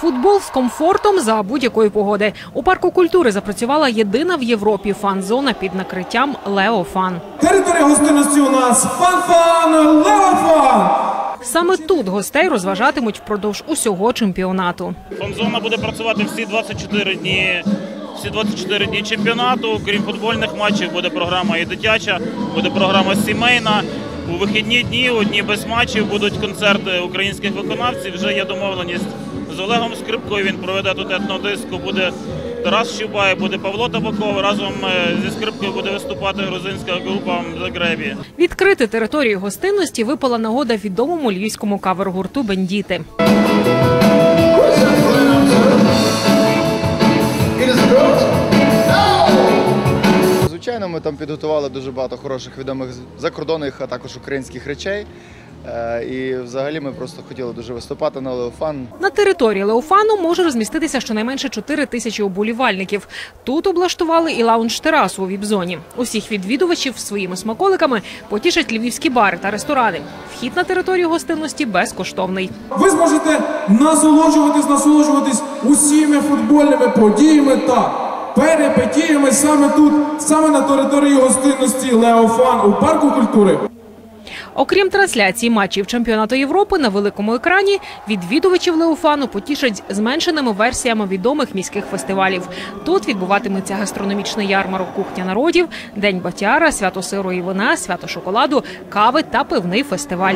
Футбол з комфортом за будь-якої погоди. У парку культури запрацювала єдина в Європі фан-зона під накриттям Леофан. Територія гостинності у нас фан-фан, леофан. Саме тут гостей розважатимуть впродовж усього чемпіонату. Фан-зона буде працювати всі 24 дні. Всі 24 дні чемпіонату, крім футбольних матчів, буде програма і дитяча, буде програма сімейна. У вихідні дні, у дні без матчів, будуть концерти українських виконавців. Вже є домовленість з Олегом Скрипкою. Він проведе тут етнодиску. Буде Тарас Щубай, буде Павло Табаков. Разом е, зі скрипкою буде виступати грузинська група Загребі. Відкрити територію гостинності випала нагода відомому львівському кавер-гурту Бендіти. Звичайно, ми там підготували дуже багато хороших відомих закордонних, а також українських речей. Е, І взагалі ми просто хотіли дуже виступати на Леофан. На території Леофану може розміститися щонайменше 4 тисячі уболівальників. Тут облаштували і лаунж-терасу у віп-зоні. Усіх відвідувачів своїми смаколиками потішать львівські бари та ресторани. Вхід на територію гостинності безкоштовний. Ви зможете насолоджуватись, насолоджуватись усіми футбольними подіями та перипетіями саме тут, саме на території гостинності Леофан у парку культури. Окрім трансляції матчів чемпіонату Європи на великому екрані, відвідувачів Леофану потішать зменшеними версіями відомих міських фестивалів. Тут відбуватиметься гастрономічний ярмарок кухня народів, день батяра, свято сиру і вина, свято шоколаду, кави та пивний фестиваль.